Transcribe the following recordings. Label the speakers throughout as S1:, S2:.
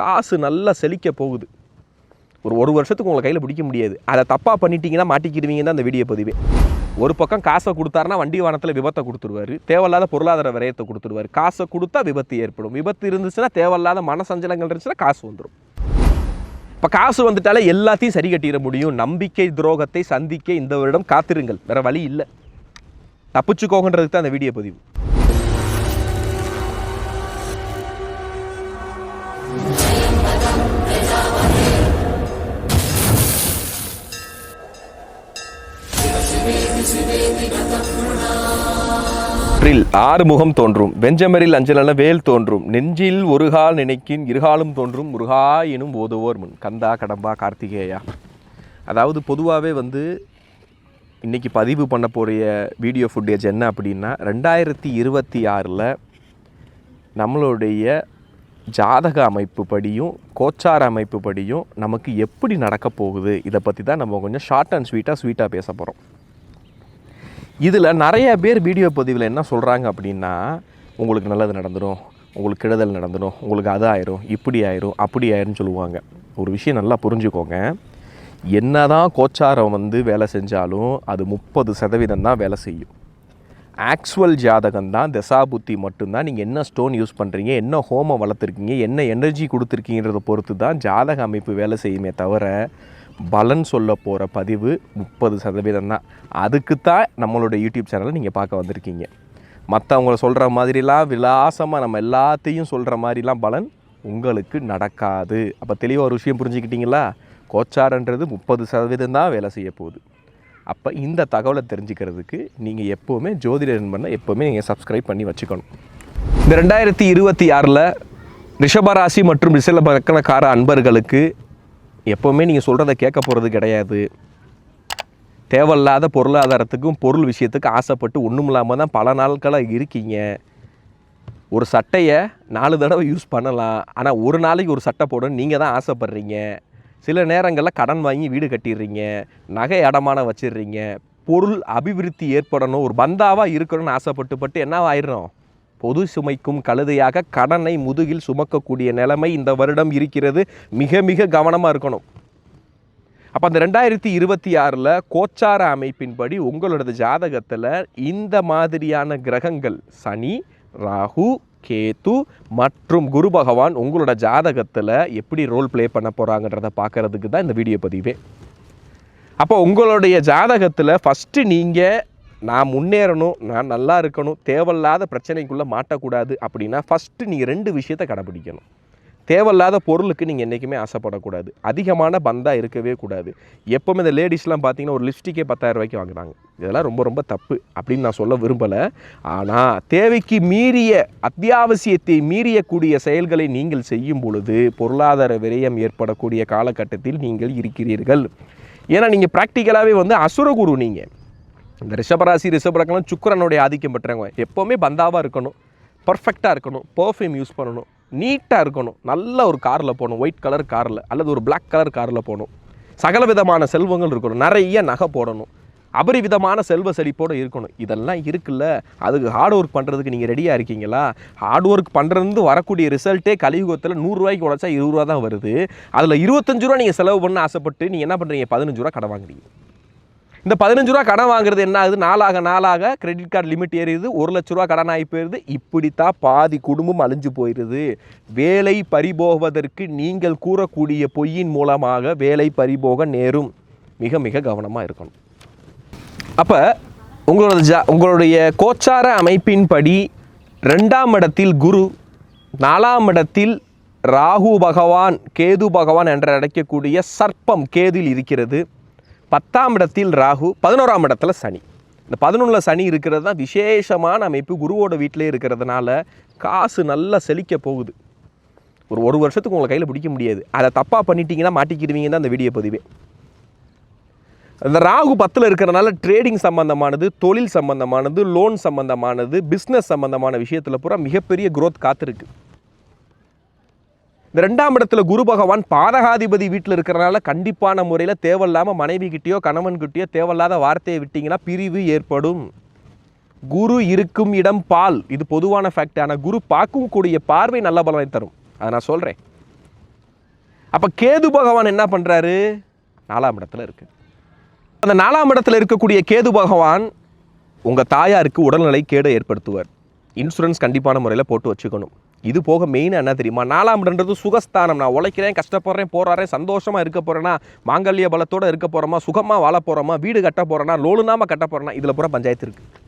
S1: காசு நல்லா செழிக்க போகுது. ஒரு ஒரு வருஷத்துக்கு உங்களை கையில் பிடிக்க முடியாது. அதை தப்பாக பண்ணிட்டீங்கன்னா மாட்டிக்கிடுவீங்க தான் அந்த வீடியோ பதிவே. ஒரு பக்கம் காசை கொடுத்தாருன்னா வண்டி வானத்தில் விபத்தை கொடுத்துருவாரு. தேவையில்லாத பொருளாதார விரயத்தை கொடுத்துருவார். காசை கொடுத்தா விபத்து ஏற்படும். விபத்து இருந்துச்சுன்னா தேவையில்லாத மனசஞ்சலங்கள் இருந்துச்சுன்னா காசு வந்துடும் இப்போ காசு வந்துட்டாலே எல்லாத்தையும் சரி கட்டிட முடியும். நம்பிக்கை துரோகத்தை சந்திக்க இந்த வருடம் காத்திருங்கள். வேற வழி இல்லை. தப்பிச்சுக்கோங்கன்றதுக்கு தான் அந்த வீடியோ பதிவு. ரில் ஆறு முகம் தோன்றும் வெஞ்சமரில் அஞ்சலன வேல் தோன்றும் நெஞ்சில் ஒரு கால் நினைக்கின் இருகாலும் தோன்றும் முருகா எனும் ஓதுவோர் முன். கந்தா கடம்பா கார்த்திகேயா. அதாவது பொதுவாகவே வந்து இன்றைக்கி பதிவு பண்ண போகிற வீடியோ ஃபுட்டேஜ் என்ன அப்படின்னா ரெண்டாயிரத்தி இருபத்தி ஆறில் நம்மளுடைய ஜாதக அமைப்பு படியும் கோச்சார அமைப்பு படியும் நமக்கு எப்படி நடக்க போகுது? இதை பற்றி தான் நம்ம கொஞ்சம் ஷார்ட் அண்ட் ஸ்வீட்டாக ஸ்வீட்டாக பேச போகிறோம் இதில் நிறைய பேர் வீடியோ பதிவில் என்ன சொல்கிறாங்க அப்படின்னா உங்களுக்கு நல்லது நடந்துடும் உங்களுக்கு கெடுதல் நடந்துடும் உங்களுக்கு அது ஆயிரும் இப்படி ஆயிரும் அப்படி ஆயிரும்னு சொல்லுவாங்க. ஒரு விஷயம் நல்லா புரிஞ்சுக்கோங்க. என்ன தான் கோச்சாரம் வந்து வேலை செஞ்சாலும் அது முப்பது சதவீதம் தான் வேலை செய்யும். ஆக்சுவல் ஜாதகம் தான் தசாபுத்தி மட்டும்தான். நீங்கள் என்ன ஸ்டோன் யூஸ் பண்ணுறீங்க என்ன ஹோமம் வளர்த்துருக்கீங்க என்ன எனர்ஜி கொடுத்துருக்கீங்கிறத பொறுத்து தான் ஜாதக அமைப்பு வேலை செய்யுமே தவிர பலன் சொல்ல போகிற பதிவு முப்பது சதவீதம் தான். அதுக்கு தான் நம்மளோட யூடியூப் சேனலை நீங்கள் பார்க்க வந்திருக்கீங்க. மற்றவங்கள சொல்கிற மாதிரிலாம் விலாசமாக நம்ம எல்லாத்தையும் சொல்கிற மாதிரிலாம் பலன் உங்களுக்கு நடக்காது. அப்போ தெளிவாக ஒரு விஷயம் புரிஞ்சுக்கிட்டீங்களா? கோச்சாரன்றது முப்பது சதவீதம் தான் வேலை செய்ய போகுது. அப்போ இந்த தகவலை தெரிஞ்சுக்கிறதுக்கு நீங்கள் எப்போவுமே ஜோதிட பண்ண எப்போவுமே நீங்கள் சப்ஸ்கிரைப் பண்ணி வச்சுக்கணும். இந்த ரெண்டாயிரத்தி இருபத்தி ஆறில் ரிஷபராசி மற்றும் ரிஷபக்கணக்கார அன்பர்களுக்கு எப்போவுமே நீங்கள் சொல்கிறத கேட்க போகிறது கிடையாது. தேவையில்லாத பொருளாதாரத்துக்கும் பொருள் விஷயத்துக்கு ஆசைப்பட்டு ஒன்றும் இல்லாமல் தான் பல நாட்களாக இருக்கீங்க. ஒரு சட்டையை நாலு தடவை யூஸ் பண்ணலாம். ஆனால் ஒரு நாளைக்கு ஒரு சட்டை போடணும் நீங்கள் தான் ஆசைப்படுறீங்க. சில நேரங்களில் கடன் வாங்கி வீடு கட்டிடுறீங்க. நகை அடமானம் வச்சிடுறீங்க. பொருள் அபிவிருத்தி ஏற்படணும். ஒரு பந்தாவாக இருக்கணும்னு ஆசைப்பட்டு பட்டு என்ன ஆயிடுறோம்? பொது சுமைக்கும் கழுதையாக கடனை முதுகில் சுமக்கக்கூடிய நிலைமை இந்த வருடம் இருக்கிறது. மிக மிக கவனமாக இருக்கணும். அப்போ அந்த ரெண்டாயிரத்தி இருபத்தி ஆறில் கோச்சார அமைப்பின்படி உங்களோட ஜாதகத்தில் இந்த மாதிரியான கிரகங்கள் சனி ராகு கேத்து மற்றும் குரு பகவான் உங்களோட ஜாதகத்தில் எப்படி ரோல் ப்ளே பண்ண போகிறாங்கன்றத பார்க்கறதுக்கு தான் இந்த வீடியோ பதிவே. அப்போ உங்களுடைய ஜாதகத்தில் ஃபஸ்ட்டு நீங்கள் நான் முன்னேறணும் நான் நல்லா இருக்கணும் தேவையில்லாத பிரச்சனைக்குள்ளே மாட்டக்கூடாது அப்படின்னா ஃபஸ்ட்டு நீங்கள் ரெண்டு விஷயத்தை கடைப்பிடிக்கணும் தேவையில்லாத பொருளுக்கு நீங்கள் என்றைக்குமே ஆசைப்படக்கூடாது. அதிகமான பந்தாக இருக்கவே கூடாது. எப்போவுமே இந்த லேடிஸ்லாம் பார்த்தீங்கன்னா ஒரு லிப்ஸ்டிக்கே பத்தாயிரம் ரூபாய்க்கு வாங்குறாங்க. இதெல்லாம் ரொம்ப ரொம்ப தப்பு அப்படின்னு நான் சொல்ல விரும்பலை. ஆனால் தேவைக்கு மீறிய அத்தியாவசியத்தை மீறியக்கூடிய செயல்களை நீங்கள் செய்யும் பொழுது பொருளாதார விரயம் ஏற்படக்கூடிய காலகட்டத்தில் நீங்கள் இருக்கிறீர்கள். ஏன்னா நீங்கள் ப்ராக்டிக்கலாகவே வந்து அசுரகுரு நீங்கள் இந்த ரிஷபராசி ரிஷபரக்கெல்லாம் சுக்கரனுடைய ஆதிக்கம் பெற்றவங்க. எப்போவுமே பந்தாவாக இருக்கணும் பர்ஃபெக்டாக இருக்கணும் பர்ஃப்யூம் யூஸ் பண்ணணும் நீட்டாக இருக்கணும். நல்ல ஒரு காரில் போகணும் ஒயிட் கலர் காரில் அல்லது ஒரு பிளாக் கலர் காரில் போகணும். சகல விதமான செல்வங்கள் இருக்கணும் நிறைய நகை போடணும் அபரிவிதமான செல்வ செழிப்போடு இருக்கணும். இதெல்லாம் இருக்குல்ல? அதுக்கு ஹார்ட் ஒர்க் பண்ணுறதுக்கு நீங்கள் ரெடியாக இருக்கீங்களா? ஹார்ட் ஒர்க் பண்ணுறது வரக்கூடிய ரிசல்ட்டே கலியுகத்தில் நூறுரூவாய்க்கு உடச்சா இருபது ரூபா தான் வருது. அதில் இருபத்தஞ்சு ரூபா நீங்கள் செலவு பண்ண ஆசைப்பட்டு நீங்கள் என்ன பண்ணுறீங்க பதினஞ்சு ரூபா கடை வாங்குறீங்க. இந்த பதினஞ்சு ரூபா கடன் வாங்குறது என்ன ஆகுது? நாளாக நாளாக கிரெடிட் கார்டு லிமிட் ஏறிடுது. ஒரு லட்ச ரூபா கடன் ஆகி போயிடுது இப்படித்தான் பாதி குடும்பம் அழிஞ்சு போயிடுது வேலை பறிபோவதற்கு நீங்கள் கூறக்கூடிய பொய்யின் மூலமாக வேலை பறிபோக நேரும். மிக மிக கவனமாக இருக்கணும். அப்போ உங்களோட ஜா உங்களுடைய கோச்சார அமைப்பின்படி ரெண்டாம் இடத்தில் குரு நாலாம் இடத்தில் ராகு பகவான் கேது பகவான் என்று அழைக்கக்கூடிய சர்ப்பம் கேதில் இருக்கிறது. பத்தாம் இடத்தில் ராகு பதினோராம் இடத்துல சனி. இந்த பதினொன்றில் சனி இருக்கிறது தான் விசேஷமான அமைப்பு. குருவோட வீட்டிலே இருக்கிறதுனால காசு நல்லா செழிக்க போகுது. ஒரு ஒரு வருஷத்துக்கு உங்களை கையில் பிடிக்க முடியாது. அதை தப்பாக பண்ணிட்டீங்கன்னா மாட்டிக்கிடுவீங்கன்னு தான் அந்த வீடியோ பதிவே. அந்த ராகு பத்தில் இருக்கிறனால ட்ரேடிங் சம்பந்தமானது தொழில் சம்பந்தமானது லோன் சம்பந்தமானது பிஸ்னஸ் சம்பந்தமான விஷயத்தில் பூரா மிகப்பெரிய குரோத் காத்திருக்கு. இந்த ரெண்டாம் இடத்துல குரு பகவான் பாதகாதிபதி வீட்டில் இருக்கிறனால கண்டிப்பான முறையில் தேவையில்லாமல் மனைவி கிட்டேயோ கணவன் கிட்டேயோ தேவையில்லாத வார்த்தையை விட்டிங்கன்னா பிரிவு ஏற்படும். குரு இருக்கும் இடம் பால். இது பொதுவான ஃபேக்ட் ஆனால் குரு பார்க்கும் கூடிய பார்வை நல்ல பலனை தரும். அதை நான் சொல்கிறேன் அப்போ கேது பகவான் என்ன பண்ணுறாரு நாலாம் இடத்துல இருக்கு. அந்த நாலாம் இடத்துல இருக்கக்கூடிய கேது பகவான் உங்கள் தாயாருக்கு உடல்நிலை கேடு ஏற்படுத்துவார். இன்சூரன்ஸ் கண்டிப்பான முறையில் போட்டு வச்சுக்கணும். இது போக மெயினாக என்ன தெரியுமா? நாலாம் இடன்றது சுகஸ்தானம். நான் உழைக்கிறேன் கஷ்டப்படுறேன் போராடுறேன் சந்தோஷமாக இருக்க போகிறேன்னா மாங்கல்ய பலத்தோடு இருக்க போகிறோமா சுகமாக வாழ போகிறோமா வீடு கட்ட போகிறோன்னா லோனுனாம கட்ட போகிறேன்னா இதில் பூரா பஞ்சாயத்து இருக்குது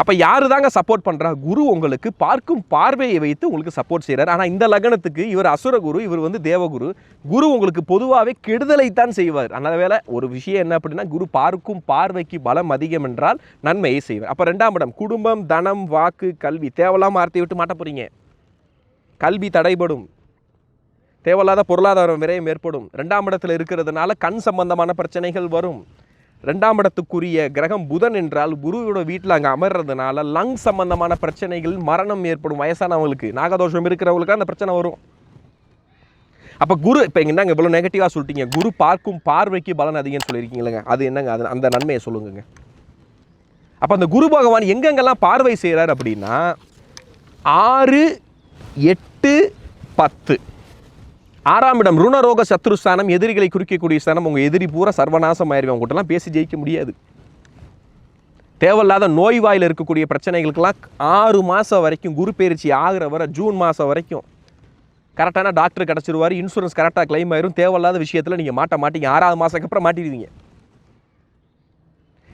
S1: அப்போ யாரு தாங்க சப்போர்ட் பண்ணுறா குரு உங்களுக்கு பார்க்கும் பார்வையை வைத்து உங்களுக்கு சப்போர்ட் செய்கிறார் ஆனால் இந்த லக்னத்துக்கு இவர் அசுர குரு இவர் வந்து தேவகுரு. குரு உங்களுக்கு பொதுவாகவே கெடுதலை தான் செய்வார். அந்த வேலை ஒரு விஷயம் என்ன அப்படின்னா குரு பார்க்கும் பார்வைக்கு பலம் அதிகம் என்றால் நன்மையை செய்வார். அப்போ ரெண்டாம் இடம் குடும்பம் தனம் வாக்கு கல்வி. தேவையில்லாம வார்த்தையை விட்டு மாட்ட போகிறீங்க கல்வி தடைபடும். தேவையில்லாத பொருளாதாரம் விரயம் ஏற்படும். ரெண்டாம் இடத்துல இருக்கிறதுனால கண் சம்பந்தமான பிரச்சனைகள் வரும். ரெண்டாம் இடத்துக்குரிய கிரகம் புதன் என்றால் குருவோட வீட்டில் அங்கே அமர்றதுனால லங் சம்பந்தமான பிரச்சனைகள் மரணம் ஏற்படும் வயசானவங்களுக்கு நாகதோஷம் இருக்கிறவங்களுக்கு அந்த பிரச்சனை வரும். அப்போ குரு இப்போ என்னங்க இவ்வளோ நெகட்டிவாக சொல்லிட்டீங்க? குரு பார்க்கும் பார்வைக்கு பலன் அதிகம்னு சொல்லியிருக்கீங்களேங்க. அது என்னங்க? அது அந்த நன்மையை சொல்லுங்கங்க. அப்போ அந்த குரு பகவான் எங்கெங்கெல்லாம் பார்வை செய்கிறார் அப்படின்னா ஆறு எட்டு பத்து. ஆறாம் இடம் ருணரோக சத்ருஸ்தானம் எதிரிகளை குறிக்கக்கூடிய ஸ்தானம் உங்கள் எதிரி பூரா சர்வநாசம் ஆயிருவேன். உங்கள்கிட்டலாம் பேசி ஜெயிக்க முடியாது. தேவையில்லாத நோய் வாயில் இருக்கக்கூடிய பிரச்சனைகளுக்கெல்லாம் ஆறு மாதம் வரைக்கும் குரு பயிற்சி ஆகிற வரை ஜூன் மாதம் வரைக்கும் கரெக்டான டாக்டர் கிடச்சிருவார் இன்சூரன்ஸ் கரெக்டாக க்ளைம் ஆயிரும். தேவையில்லாத விஷயத்தில் நீங்கள் மாட்ட மாட்டீங்க. ஆறாவது மாதத்துக்கு அப்புறம் மாட்டிடுவீங்க.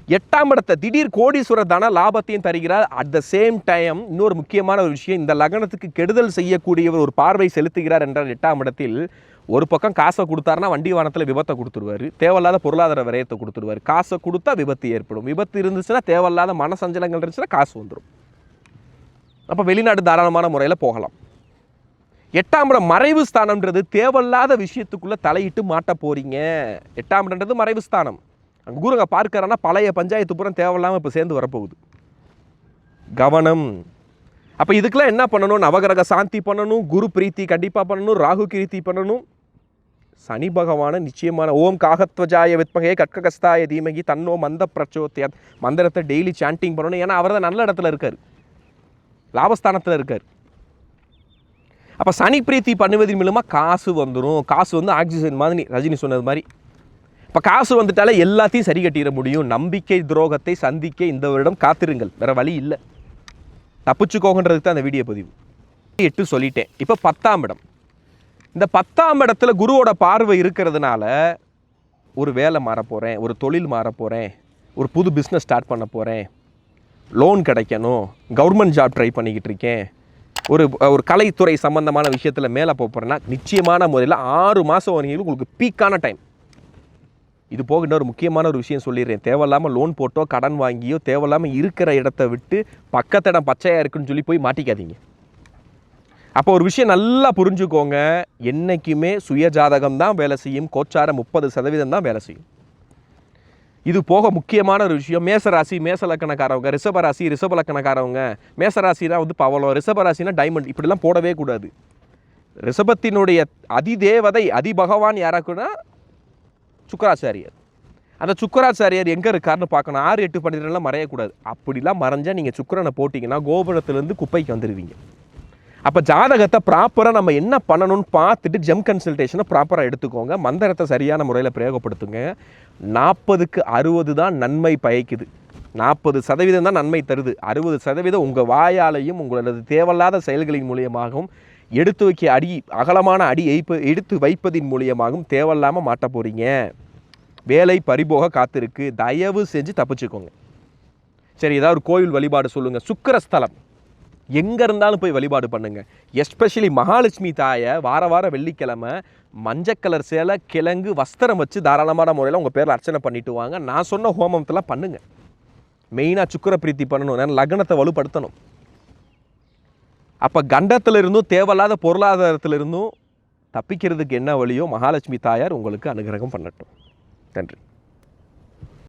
S1: எட்டாம் இடத்தை திடீர் கோடீஸ்வர தன லாபத்தையும் தருகிறார். அட் த சேம் டைம் இன்னொரு முக்கியமான ஒரு விஷயம் இந்த லக்னத்துக்கு கெடுதல் செய்யக்கூடியவர் ஒரு பார்வை செலுத்துகிறார் என்றால் எட்டாம் இடத்தில் ஒரு பக்கம் காசை கொடுத்தாருன்னா வண்டி வானத்தில் விபத்தை கொடுத்துருவாரு. தேவையில்லாத பொருளாதார விரயத்தை கொடுத்துருவார். காசை கொடுத்தா விபத்து ஏற்படும். விபத்து இருந்துச்சுன்னா தேவையில்லாத மனசஞ்சலங்கள் இருந்துச்சுன்னா காசு வந்துடும் அப்போ வெளிநாடு தாராளமான முறையில் போகலாம். எட்டாம் இடம் மறைவு ஸ்தானம்ன்றது தேவையில்லாத விஷயத்துக்குள்ளே தலையிட்டு மாட்ட போகிறீங்க எட்டாம் இடம்ன்றது மறைவு ஸ்தானம். அங்கே குருங்க பார்க்கறான்னா பழைய பஞ்சாயத்து புறம் தேவையில்லாமல் இப்போ சேர்ந்து வரப்போகுது. கவனம். அப்போ இதுக்கெல்லாம் என்ன பண்ணணும்? நவகிரக சாந்தி பண்ணணும் குரு பிரீத்தி கண்டிப்பாக பண்ணணும் ராகு கீர்த்தி பண்ணணும். சனி பகவான நிச்சயமான ஓம் காகத்வஜாய வித்மகே கட்ககஸ்தாய தீமகி தன்னோ மந்த பிரச்சோத்தியாத் மந்திரத்தை டெய்லி சாண்டிங் பண்ணணும். ஏன்னா அவர் தான் நல்ல இடத்துல இருக்கார். லாபஸ்தானத்தில் இருக்கார். அப்போ சனி பிரீத்தி பண்ணுவதன் மூலமாக காசு வந்துடும் காசு வந்து ஆக்சிஜன் மாதிரி ரஜினி சொன்னது மாதிரி. இப்போ காசு வந்துட்டாலே எல்லாத்தையும் சரி கட்டிட முடியும். நம்பிக்கை துரோகத்தை சந்திக்க இந்த வருடம் காத்திருங்கள். வேறு வழி இல்லை. தப்பிச்சுக்கோங்கன்றதுக்கு தான் அந்த வீடியோ பதிவு. எட்டு சொல்லிட்டேன். இப்போ பத்தாம் இடம். இந்த பத்தாம் இடத்துல குருவோட பார்வை இருக்கிறதுனால ஒரு வேலை மாற போகிறேன் ஒரு தொழில் மாற போகிறேன் ஒரு புது பிஸ்னஸ் ஸ்டார்ட் பண்ண போகிறேன் லோன் கிடைக்கணும். கவர்மெண்ட் ஜாப் ட்ரை பண்ணிக்கிட்டு இருக்கேன். ஒரு ஒரு கலைத்துறை சம்மந்தமான விஷயத்தில் மேலே போகிறேன்னா நிச்சயமான முறையில் ஆறு மாதம் வரைக்கும் உங்களுக்கு பீக்கான டைம் இது போக இன்னொரு முக்கியமான ஒரு விஷயம் சொல்லிடுறேன். தேவையில்லாமல் லோன் போட்டோ கடன் வாங்கியோ தேவையில்லாமல் இருக்கிற இடத்த விட்டு பக்கத்து இடம் பச்சையாக இருக்குன்னு சொல்லி போய் மாட்டிக்காதீங்க. அப்போ ஒரு விஷயம் நல்லா புரிஞ்சுக்கோங்க. என்றைக்குமே சுயஜாதகம் தான் வேலை செய்யும். கோச்சார முப்பது சதவீதம் தான் வேலை செய்யும். இது போக முக்கியமான ஒரு விஷயம். மேசராசி மேசலக்கணக்காரவங்க ரிஷபராசி ரிஷபலக்கணக்காரவங்க மேசராசினா வந்து பவளம் ரிஷபராசினா டைமண்ட் இப்படிலாம் போடவே கூடாது. ரிஷபத்தினுடைய அதிதேவதை அதிபகவான் யாராக்குன்னா சுக்கராச்சாரியர். அந்த சுக்கராச்சாரியர் எங்கே இருக்காருன்னு பார்க்கணும். ஆறு எட்டு பன்னிரெண்டுலாம் மறையக்கூடாது. அப்படிலாம் மறைஞ்சால் நீங்கள் சுக்கரனை போட்டிங்கன்னா கோபுரத்துலேருந்து குப்பைக்கு வந்துடுவீங்க அப்போ ஜாதகத்தை ப்ராப்பராக நம்ம என்ன பண்ணணும்னு பார்த்துட்டு ஜெம் கன்சல்டேஷனை ப்ராப்பராக எடுத்துக்கோங்க. மந்திரத்தை சரியான முறையில் பிரயோகப்படுத்துங்க. நாற்பதுக்கு அறுபது தான் நன்மை பயக்குது. நாற்பது சதவீதம் தான் நன்மை தருது. அறுபது சதவீதம் உங்கள் வாயாலையும் உங்களது தேவையில்லாத செயல்களின் மூலியமாகவும் எடுத்து வைக்க அடி அகலமான அடி எடுத்து வைப்பதின் மூலியமாகவும் தேவையில்லாமல் மாட்ட போகிறீங்க வேலை பறிபோக காத்திருக்கு. தயவு செஞ்சு தப்பிச்சுக்கோங்க. சரி ஏதாவது ஒரு கோவில் வழிபாடு சொல்லுங்கள் சுக்கரஸ்தலம் எங்கே இருந்தாலும் போய் வழிபாடு பண்ணுங்க. எஸ்பெஷலி மகாலட்சுமி தாயை வார வாரம் வெள்ளிக்கிழமை மஞ்சள் கலர் சேலை கிழங்கு வஸ்திரம் வச்சு தாராளமான முறையில் உங்கள் பேரில் அர்ச்சனை பண்ணிட்டு வாங்க. நான் சொன்ன ஹோமத்தெல்லாம் பண்ணுங்க. மெயினாக சுக்கிர பிரீத்தி பண்ணணும். நான் லக்னத்தை வலுப்படுத்தணும். அப்போ கண்டத்தில் இருந்தும் தேவையில்லாத பொருளாதாரத்திலிருந்தும் தப்பிக்கிறதுக்கு என்ன வழியோ மகாலட்சுமி தாயார் உங்களுக்கு அனுகிரகம் பண்ணட்டும். తండ్రి